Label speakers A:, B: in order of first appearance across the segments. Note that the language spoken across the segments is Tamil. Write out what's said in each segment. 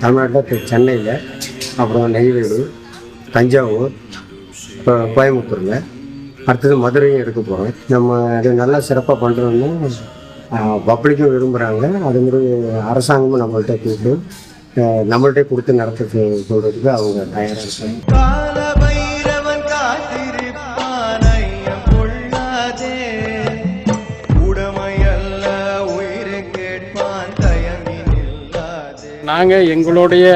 A: தமிழ்நாட்டில் சென்னையில் அப்புறம் நெய்வேலி தஞ்சாவூர் இப்போ கோயம்புத்தூருங்க அடுத்தது மதுரையும் எடுக்க போகிறோம் நம்ம அது நல்லா சிறப்பாக பண்ணுறோம்னா பப்ளிக்கும் விரும்புகிறாங்க அது மாதிரி அரசாங்கமும் நம்மள்கிட்ட கூப்பிட்டு நம்மள்கிட்ட கொடுத்து நடத்த சொல்கிறதுக்கு அவங்க தயாராக இருக்காங்க.
B: நாங்கள் எங்களுடைய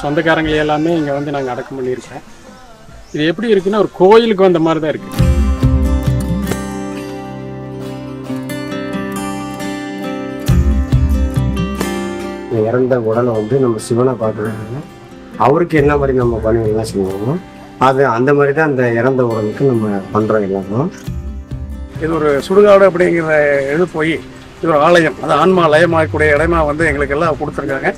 B: சொந்தக்காரங்களை எல்லாமே இங்கே வந்து நாங்கள் அடக்கம் பண்ணியிருக்கோம். இது எப்படி இருக்குன்னா ஒரு கோயிலுக்கு வந்த மாதிரி தான் இருக்குது
A: இறந்த உடலை வந்து நம்ம சிவனை பார்க்குறாங்க அவருக்கு என்ன மாதிரி நம்ம பணிகள்லாம் செய்வோமோ அது அந்த மாதிரி தான் அந்த இறந்த உடலுக்கு நம்ம பண்ணுறோம் எல்லாமே.
B: இது ஒரு சுடுகாடு அப்படிங்கிற இது போய் இது ஒரு ஆலயம். அது ஆன்மா லயமாகக்கூடிய இடமா வந்து எங்களுக்கு எல்லாம் கொடுத்துருக்காங்க.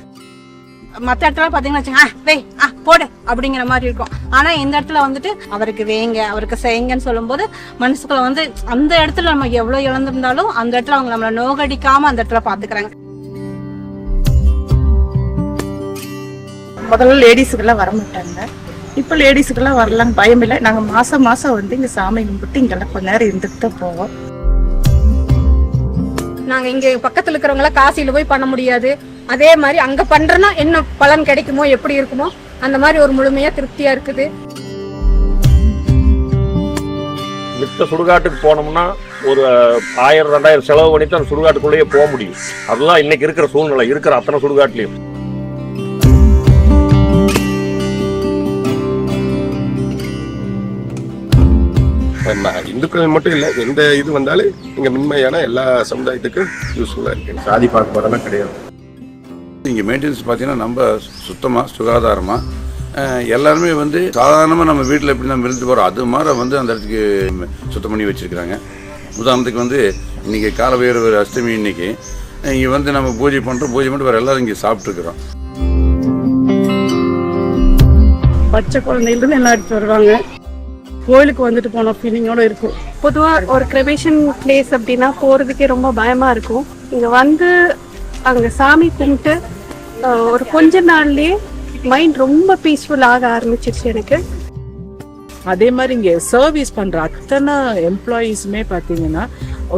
C: மற்ற இடத்துல பார்த்தீங்கன்னு வச்சுங்க, ஆ வே ஆ போடு அப்படிங்கிற மாதிரி இருக்கும். ஆனால் இந்த இடத்துல வந்துட்டு அவருக்கு வேங்க அவருக்கு செய்யுங்கன்னு சொல்லும்போது மனசுக்குள்ள வந்து அந்த இடத்துல நம்ம எவ்வளோ இழந்திருந்தாலும் அந்த இடத்துல அவங்க நம்மளை நோகடிக்காமல் அந்த இடத்துல பார்த்துக்கிறாங்க
D: முதல்ல லேடிஸுக்கெல்லாம் வர மாட்டாங்க. இப்போ லேடிஸுக்கெல்லாம் வரலாம் பயம் இல்லை. நாங்கள் மாதம் மாதம் வந்து இங்கே சாமி கும்பிட்டு இங்கெல்லாம் கொஞ்ச நேரம் இருந்துட்டு தான் போவோம்.
C: நாங்க இங்க பக்கத்துல இருக்கிறவங்கள காசியில போய் பண்ண முடியாது. அதே மாதிரி அங்க பண்றோம்னா என்ன பலன் கிடைக்குமோ எப்படி இருக்குமோ அந்த மாதிரி ஒரு முழுமையா திருப்தியா இருக்குது.
E: மித்த சுடுகாட்டுக்கு போனோம்னா ஒரு ஆயிரம் ரெண்டாயிரம் செலவு பண்ணி தான் சுடுகாட்டுக்குள்ளேயே போக முடியும். அதுதான் இன்னைக்கு இருக்கிற சூழ்நிலை இருக்கிற அத்தனை சுடுகாட்டுலையும்.
F: இந்துக்கள் மட்டும் இல்லை எந்த இது வந்தாலும் இங்கே மென்மையான எல்லா சமுதாயத்துக்கும் யூஸ்ஃபுல்லாக இருக்கு. சாதி பாகுபாடெல்லாம் கிடையாது.
G: இங்கே மெயின்டெனன்ஸ் பார்த்தீங்கன்னா நம்ம சுத்தமாக சுகாதாரமாக எல்லாருமே வந்து சாதாரணமாக நம்ம வீட்டில் எப்படி நம்ம இருந்துட்டு போகிறோம் அது மாதிரி வந்து அந்த இடத்துக்கு சுத்தம் பண்ணி வச்சுருக்கிறாங்க. உதாரணத்துக்கு வந்து இன்றைக்கி கால வேறு அஷ்டமி இன்னைக்கு இங்கே வந்து நம்ம பூஜை பண்ணுறோம் பூஜை பண்ணிட்டு வேறு எல்லாரும் இங்கே சாப்பிட்ருக்குறோம்
D: பச்சை குழந்தையிலிருந்து எல்லாம் எடுத்து வருவாங்க. கோயிலுக்கு வந்துட்டு போன ஃபீலிங்கோட இருக்கும்.
H: பொதுவாக ஒரு கிரெமேஷன் பிளேஸ் அப்படின்னா போகிறதுக்கே ரொம்ப பயமாக இருக்கும். இங்கே வந்து அங்கே சாமி கும்பிட்டு ஒரு கொஞ்ச நாள்லயே மைண்ட் ரொம்ப பீஸ்ஃபுல் ஆக ஆரம்பிச்சிருச்சு எனக்கு.
D: அதே மாதிரி இங்கே சர்வீஸ் பண்ணுற அத்தனை எம்ப்ளாயீஸுமே பார்த்தீங்கன்னா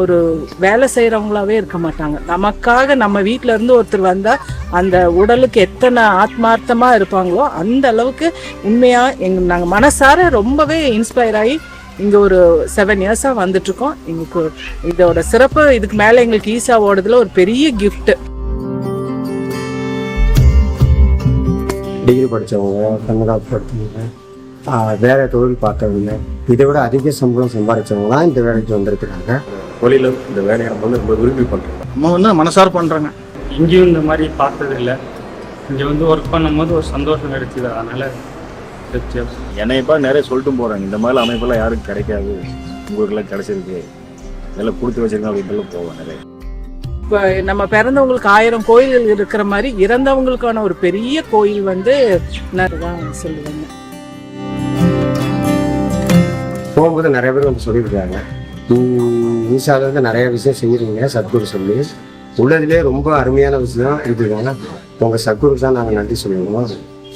D: ஒரு வேலை செய்கிறவங்களாவே இருக்க மாட்டாங்க. நமக்காக நம்ம வீட்டில இருந்து ஒருத்தர் வந்தால் அந்த உடலுக்கு எத்தனை ஆத்மார்த்தமாக இருப்பாங்களோ அந்த அளவுக்கு உண்மையாக எங்க நாங்கள் மனசார ரொம்பவே இன்ஸ்பயர் ஆகி இங்கே ஒரு செவன் இயர்ஸாக வந்துட்டுருக்கோம். எங்களுக்கு இதோட சிறப்பு இதுக்கு மேலே எங்களுக்கு ஈஸா ஓடுறதுல ஒரு பெரிய கிஃப்ட்டு
A: டிகிரி படித்தவங்க கன்னடா படித்தவங்க வேற தொழில் பார்த்தவங்க இதை விட அதிக சம்பளம் சம்பாதிச்சவங்களாம் இந்த வேலைக்கு வந்திருக்கிறாங்க.
F: தொழில இந்த வேலையை நம்ம வந்து ரொம்ப விரும்பி பண்ணுறோம்
B: நம்ம வந்து மனசார பண்ணுறோங்க இங்கேயும் இந்த மாதிரி பார்த்தது இல்லை. இங்கே வந்து ஒர்க் பண்ணும்போது ஒரு சந்தோஷம் கிடைச்சிது. அதனால
E: என்னையப்பா நிறைய சொல்லிட்டு போகிறாங்க இந்த மாதிரி அமைப்பெல்லாம் யாருக்கும் கிடைக்காது. உங்களுக்கெல்லாம் கிடைச்சிருக்கு. இதெல்லாம் கொடுத்து வச்சிருக்கேன் அப்படின்ட்டு போவேன் நிறைய.
D: இப்போ நம்ம பிறந்தவங்களுக்கு ஆயிரம் கோயில்கள் இருக்கிற மாதிரி இறந்தவங்களுக்கான ஒரு பெரிய கோயில் வந்து நான் தான் சொல்லுவேங்க.
A: போகும்போது நிறைய பேர் வந்து சொல்லியிருக்காங்க. ஈசால வந்து நிறைய விஷயம் செய்கிறீங்க சத்குரு சொல்லி. உள்ளதுலேயே ரொம்ப அருமையான விஷயம் இதுதாங்க உங்கள் சத்குருக்கு தான் நாங்கள் நன்றி சொல்லுவோம்.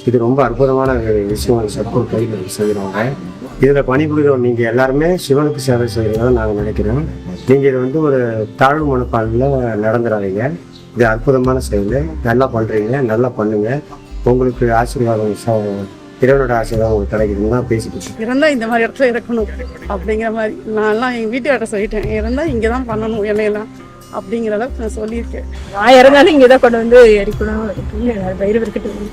A: இது ரொம்ப அற்புதமான விஷயம் சத்குரு கையில் செய்கிறவங்க இதில் பணிபுரிகிறோம் நீங்கள் எல்லாருமே சிவனுக்கு சேவை செய்கிறதா நாங்கள் நினைக்கிறோம் நீங்கள் இது வந்து ஒரு தாழ்வு மனப்பான்மையில் நடந்துடாதீங்க இது அற்புதமான செயல். நல்லா பண்ணுறீங்க நல்லா பண்ணுங்கள் உங்களுக்கு ஆசீர்வாதம் இறைவனோட ஆசீர்வாதம் உங்களுக்கு கிடைக்குதுன்னு தான் பேசிக்கிட்டு.
D: இறந்தா இந்த மாதிரி இடத்துல இருக்கணும் அப்படிங்கிற மாதிரி நான்லாம் எங்கள் வீட்டுக்கார்ட்ட சொல்லிட்டேன். இறந்தா இங்கே தான் பண்ணணும் என்னையெல்லாம் அப்படிங்கிற அளவுக்கு நான் சொல்லியிருக்கேன்.
H: நான் இறந்தாலும் இங்கே தான் கொண்டு வந்து எரிக்கணும் பயிர் இருக்கட்டும்